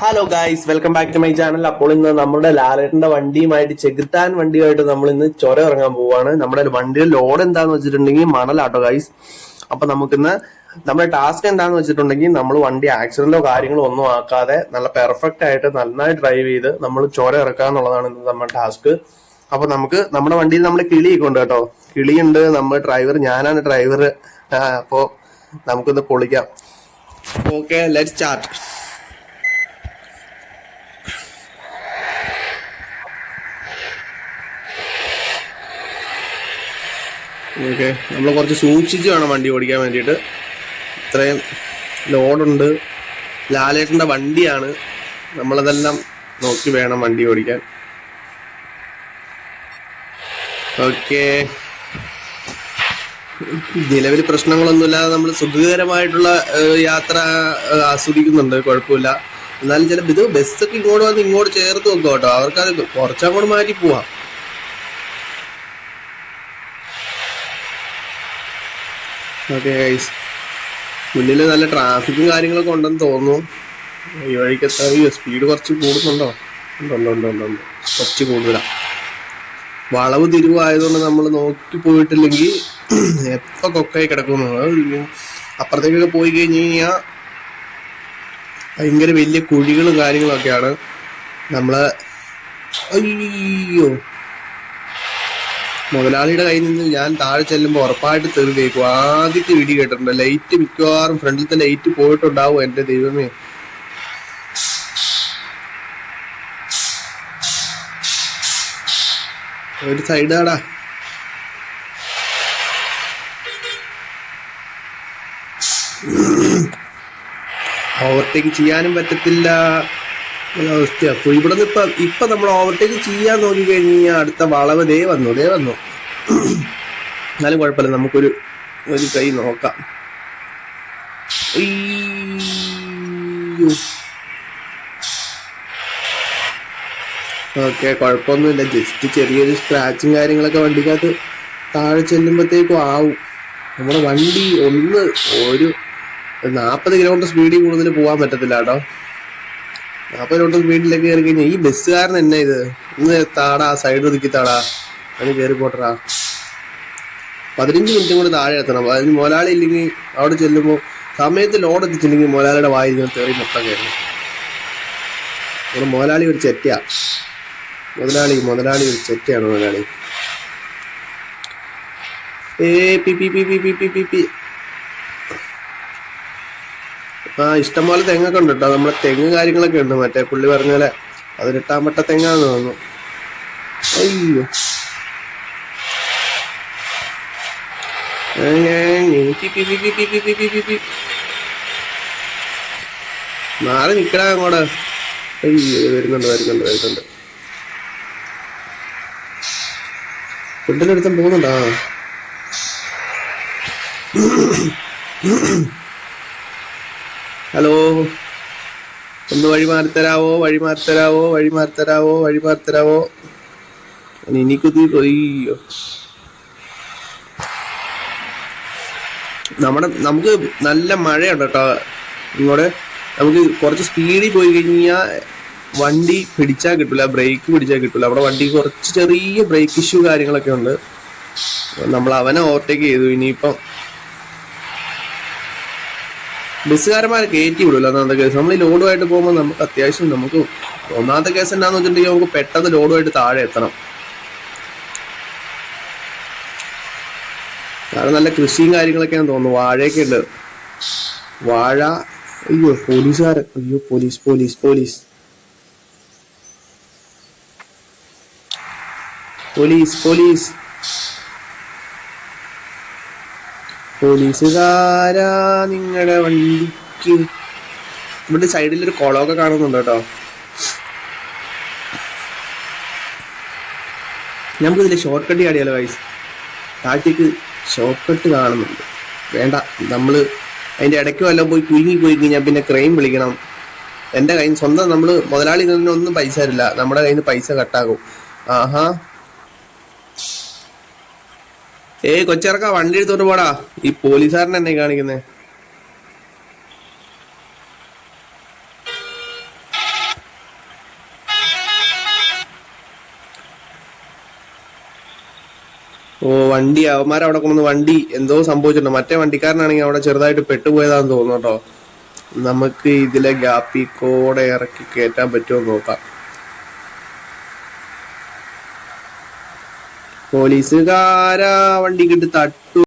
Hello guys welcome back to my channel അപ്പോൾ ഇന്ന് നമ്മുടെ ലാലേട്ടന്റെ വണ്ടിയുമായിട്ട് ചെകുത്താൻ വണ്ടിയുമായിട്ട് നമ്മൾ ഇന്ന് ചൊര ഇറങ്ങാൻ പോവാണ്. നമ്മുടെ വണ്ടിയുടെ ലോഡ് എന്താന്ന് വെച്ചിട്ടുണ്ടെങ്കിൽ മണലാട്ടോ ഗൈസ് അപ്പൊ നമുക്കിന്ന് നമ്മുടെ ടാസ്ക് എന്താന്ന് വെച്ചിട്ടുണ്ടെങ്കിൽ നമ്മൾ വണ്ടി ആക്സിഡന്റോ കാര്യങ്ങളോ ഒന്നും ആക്കാതെ നല്ല പെർഫെക്റ്റ് ആയിട്ട് നന്നായി ഡ്രൈവ് ചെയ്ത് നമ്മൾ ചൊര ഇറക്കുക എന്നുള്ളതാണ് ഇന്ന് നമ്മുടെ ടാസ്ക് അപ്പൊ നമുക്ക് നമ്മുടെ വണ്ടിയിൽ നമ്മൾ കിളി ഉണ്ട് കേട്ടോ. കിളിയുണ്ട് നമ്മുടെ ഡ്രൈവർ ഞാനാണ് ഡ്രൈവർ അപ്പോ നമുക്കൊന്ന് പൊളിക്കാം. ഓക്കെ ലെറ്റ് സ്റ്റാർട്ട് ഓക്കെ നമ്മൾ കുറച്ച് സൂക്ഷിച്ച് വേണം വണ്ടി ഓടിക്കാൻ വേണ്ടിയിട്ട്. ഇത്രയും ലോഡുണ്ട്. ലാലേട്ടന്റെ വണ്ടിയാണ്. നമ്മളതെല്ലാം നോക്കി വേണം വണ്ടി ഓടിക്കാൻ. ഓക്കെ നിലവിൽ പ്രശ്നങ്ങളൊന്നുമില്ലാതെ നമ്മൾ സുഖകരമായിട്ടുള്ള യാത്ര ആസ്വദിക്കുന്നുണ്ട്. കുഴപ്പമില്ല. എന്നാലും ചില ഇത് ബസ്സൊക്കെ ഇങ്ങോട്ട് വന്ന് ഇങ്ങോട്ട് ചേർത്ത് വെക്കും കേട്ടോ. അവർക്കത് കുറച്ചങ്ങോട്ട് മാറ്റി പോവാം. ഓക്കെ ഗൈസ് മുന്നിൽ നല്ല ട്രാഫിക്കും കാര്യങ്ങളൊക്കെ ഉണ്ടെന്ന് തോന്നുന്നു. ഈ വഴിക്ക് എത്താറിയോ സ്പീഡ് കുറച്ച് കൂടുന്നുണ്ടോ? ഉണ്ടോ ഉണ്ട് ഉണ്ട് കുറച്ച് കൂടുതലാണ് വളവ് തിരിവായതുകൊണ്ട് നമ്മൾ നോക്കി പോയിട്ടില്ലെങ്കിൽ എപ്പോൾ കൊക്കായി കിടക്കുന്നു? അപ്പുറത്തേക്കൊക്കെ പോയി കഴിഞ്ഞ് കഴിഞ്ഞാൽ ഭയങ്കര വലിയ കുഴികളും കാര്യങ്ങളൊക്കെയാണ് നമ്മൾ അയ്യോ. മുതലാളിയുടെ കയ്യിൽ നിന്ന് ഞാൻ താഴെ ചെല്ലുമ്പോൾ ഉറപ്പായിട്ട് തെറി കേൾക്കും. ആദ്യത്തെ ഇടി കേട്ടിട്ടുണ്ട്. ലൈറ്റ് മിക്കവാറും ഫ്രണ്ടിലത്തെ ലൈറ്റ് പോയിട്ടുണ്ടാവും എന്റെ ദൈവമേ. ഒരു സൈഡാടാ. ഓവർടേക്ക് ചെയ്യാനും പറ്റത്തില്ല. ഒരവസ്ഥയാ അപ്പൊ ഇവിടെ നിന്ന് ഇപ്പൊ ഇപ്പൊ നമ്മൾ ഓവർടേക്ക് ചെയ്യാൻ നോക്കി കഴിഞ്ഞ് കഴിഞ്ഞാൽ അടുത്ത വളവ് ദേ വന്നു ദേ വന്നു. എന്നാലും കുഴപ്പമില്ല നമുക്കൊരു ഒരു കൈ നോക്കാം. ഓക്കെ കുഴപ്പമൊന്നുമില്ല. ജസ്റ്റ് ചെറിയൊരു സ്ക്രാച്ചും കാര്യങ്ങളൊക്കെ വണ്ടിക്കകത്ത് താഴെ ചെല്ലുമ്പോഴത്തേക്കും ആവും. നമ്മുടെ വണ്ടി ഒന്ന് ഒരു നാൽപ്പത് കിലോമീറ്റർ സ്പീഡിൽ കൂടുതൽ പോകാൻ പറ്റത്തില്ല കേട്ടോ. നാൽപ്പത് കിലോമീറ്റർ സ്പീഡിലേക്ക് കയറി കഴിഞ്ഞാൽ ഈ ബസ്സുകാരൻ എന്നാ ഇത്? ഇന്ന് താടാ സൈഡ് ഒതുക്കി താടാ. അതിന് കയറി പോട്ടറാ പതിനഞ്ച് മിനിറ്റും കൂടി താഴെ എത്തണം. അതിന് മുതലാളി ഇല്ലെങ്കിൽ അവിടെ ചെല്ലുമ്പോൾ സമയത്ത് ലോഡ് എത്തിച്ചില്ലെങ്കിൽ മുതലാളിയുടെ വായിൽ നിന്ന് തേറി മൊത്തം കയറണം നമ്മുടെ മുതലാളി ഒരു ചെറ്റയാ. മുതലാളി മുതലാളി ഒരു ചെറ്റയാണ് മുതലാളി. ഏ പി പി പി പി പി പി പി. ആ ഇഷ്ടംപോലെ തെങ്ങൊക്കെ ഉണ്ട് കേട്ടോ നമ്മളെ തെങ്ങ് കാര്യങ്ങളൊക്കെ ഉണ്ട്. മറ്റേ പുള്ളി പറഞ്ഞ പോലെ അതിലിട്ടാൻ പറ്റ തെങ്ങാന്ന് തോന്നുന്നു. അയ്യോ. മാറി നിക്കടാ അങ്ങോട്ട്. അയ്യോ വരുന്നുണ്ട് വരുന്നുണ്ട് വരുന്നുണ്ട്. ഫുഡിനടുത്തും പോകുന്നുണ്ടോ? ഹലോ. ഒന്ന് വഴി മാറിത്തരാവോ വഴി മാറിത്തരാവോ വഴി മാറിത്തരാവോ വഴി മാറിത്തരാവോ. എനിക്കുതി അയ്യോ നമ്മുടെ നമുക്ക് നല്ല മഴയുണ്ട് കേട്ടോ ഇങ്ങോട്ട്. നമുക്ക് കുറച്ച് സ്പീഡിൽ പോയി കഴിഞ്ഞാൽ വണ്ടി പിടിച്ചാൽ കിട്ടില്ല ബ്രേക്ക് പിടിച്ചാൽ കിട്ടില്ല അവിടെ വണ്ടി കുറച്ച് ചെറിയ ബ്രേക്ക് ഇഷ്യൂ കാര്യങ്ങളൊക്കെ ഉണ്ട്. നമ്മൾ അവനെ ഓവർടേക്ക് ചെയ്തു. ഇനിയിപ്പം ബസ്സുകാരന്മാരെ കയറ്റി വിടില്ല ഒന്നാമത്തെ കേസ്. നമ്മൾ ഈ ലോഡുമായിട്ട് പോകുമ്പോൾ നമുക്ക് അത്യാവശ്യം നമുക്ക് ഒന്നാമത്തെ കേസ് എന്താന്ന് വെച്ചിട്ടുണ്ടെങ്കിൽ നമുക്ക് പെട്ടെന്ന് ലോഡുമായിട്ട് താഴെ എത്തണം. കാരണം നല്ല കൃഷിയും കാര്യങ്ങളൊക്കെയാണ് തോന്നുന്നു. വാഴയൊക്കെ ഉണ്ട് വാഴ അയ്യോ പോലീസുകാരൻ. അയ്യോ police police police. Police police. പോലീസുകാരാ നിങ്ങളുടെ വണ്ടിക്ക്. ഇവിടെ സൈഡിൽ ഒരു കുളമൊക്കെ കാണുന്നുണ്ട് കേട്ടോ. നമുക്കിതിൽ ഷോർട്ട് കട്ട് ചാടിയാലോ വൈസ് താഴത്തേക്ക് ഷോർട്ട് കട്ട് കാണുന്നുണ്ട്. വേണ്ട നമ്മൾ അതിന്റെ ഇടയ്ക്ക് വല്ലതും പോയി കുരുങ്ങി പോയി കഴിഞ്ഞാൽ പിന്നെ ക്രെയിം വിളിക്കണം. എന്റെ കയ്യിൽ സ്വന്തം നമ്മൾ മുതലാളി ഒന്നും പൈസ തരില്ല. നമ്മുടെ കയ്യിൽ നിന്ന് പൈസ കട്ടാകും ആഹാ. ഏയ് കൊച്ചിറക്ക വണ്ടി എടുത്തോണ്ട് പോടാ. ഈ പോലീസുകാരൻ എന്നെ കാണിക്കുന്നേ. ഓ വണ്ടി. അവന്മാർ അവിടെ കൊണ്ടുവന്ന് വണ്ടി എന്തോ സംഭവിച്ചിട്ടുണ്ട്. മറ്റേ വണ്ടിക്കാരനാണെങ്കിൽ അവിടെ ചെറുതായിട്ട് പെട്ടുപോയതാന്ന് തോന്നുന്നു കേട്ടോ. നമുക്ക് ഇതിലെ ഗ്യാപ്പിൽ കൂടെ ഇറക്കി കയറ്റാൻ പറ്റുമോ നോക്കാം. പോലീസുകാരാ വണ്ടി കിട്ടി തട്ടു.